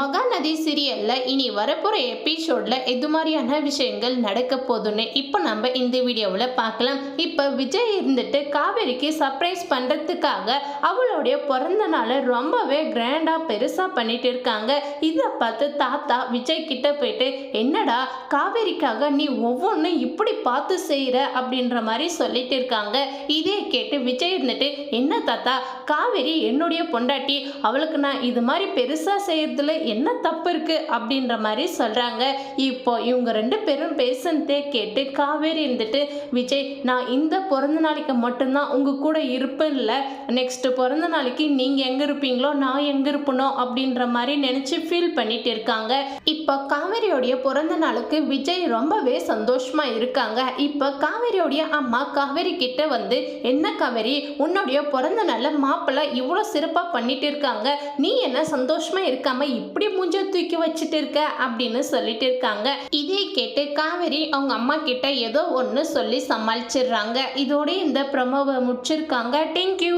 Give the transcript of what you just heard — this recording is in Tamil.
மகாநதி சீரியல்ல இனி வரப்போற எபிசோட்ல எது மாதிரியான விஷயங்கள் நடக்க போகுதுன்னு இப்போ நம்ம இந்த வீடியோவில் பார்க்கலாம். இப்போ விஜய் இருந்துட்டு காவேரிக்கு சர்ப்ரைஸ் பண்ணுறதுக்காக அவளுடைய பிறந்த நாளை ரொம்பவே கிராண்டாக பெருசாக பண்ணிட்டு இருக்காங்க. இதை பார்த்து தாத்தா விஜய் கிட்ட போயிட்டு என்னடா காவேரிக்காக நீ ஒவ்வொன்றும் இப்படி பார்த்து செய்கிற அப்படின்ற மாதிரி சொல்லிட்டு இருக்காங்க. இதே கேட்டு விஜய் இருந்துட்டு என்ன தாத்தா காவேரி என்னுடைய பொண்டாட்டி அவளுக்கு நான் இது மாதிரி பெருசாக செய்யறதுல என்ன தப்பு இருக்கு அப்படின்ற மாதிரி சொல்கிறாங்க இப்போ இவங்க ரெண்டு பேரும் பேசுனதே கேட்டு காவேரி இருந்துட்டு விஜய் நான் இந்த பிறந்த நாளைக்கு மட்டும்தான் உங்கள் கூட இருப்பேன்ல. நெக்ஸ்ட் பிறந்த நாளைக்கு நீங்கள் எங்கே இருப்பீங்களோ நான் எங்கே இருப்பனோ அப்படின்ற மாதிரி நினச்சி ஃபீல் பண்ணிட்டு இருக்காங்க. இப்போ காவேரியோடைய பிறந்த நாளுக்கு விஜய் ரொம்பவே சந்தோஷமா இருக்காங்க. இப்போ காவேரியோடைய அம்மா காவேரி கிட்ட வந்து என்ன காவேரி உன்னுடைய பிறந்த நாள மாப்பிள்ளை இவ்வளோ சிறப்பாக பண்ணிட்டு இருக்காங்க. நீ என்ன சந்தோஷமா இருக்காம இப்படி எப்படி மூஞ்ச தூக்கி வச்சுட்டு இருக்க அப்படின்னு சொல்லிட்டு இருக்காங்க. இதே கேட்டு காவேரி அவங்க அம்மா கிட்ட ஏதோ ஒன்று சொல்லி சமாளிச்சிடுறாங்க. இதோட இந்த ப்ரமோவை முடிச்சிருக்காங்க. தேங்க்யூ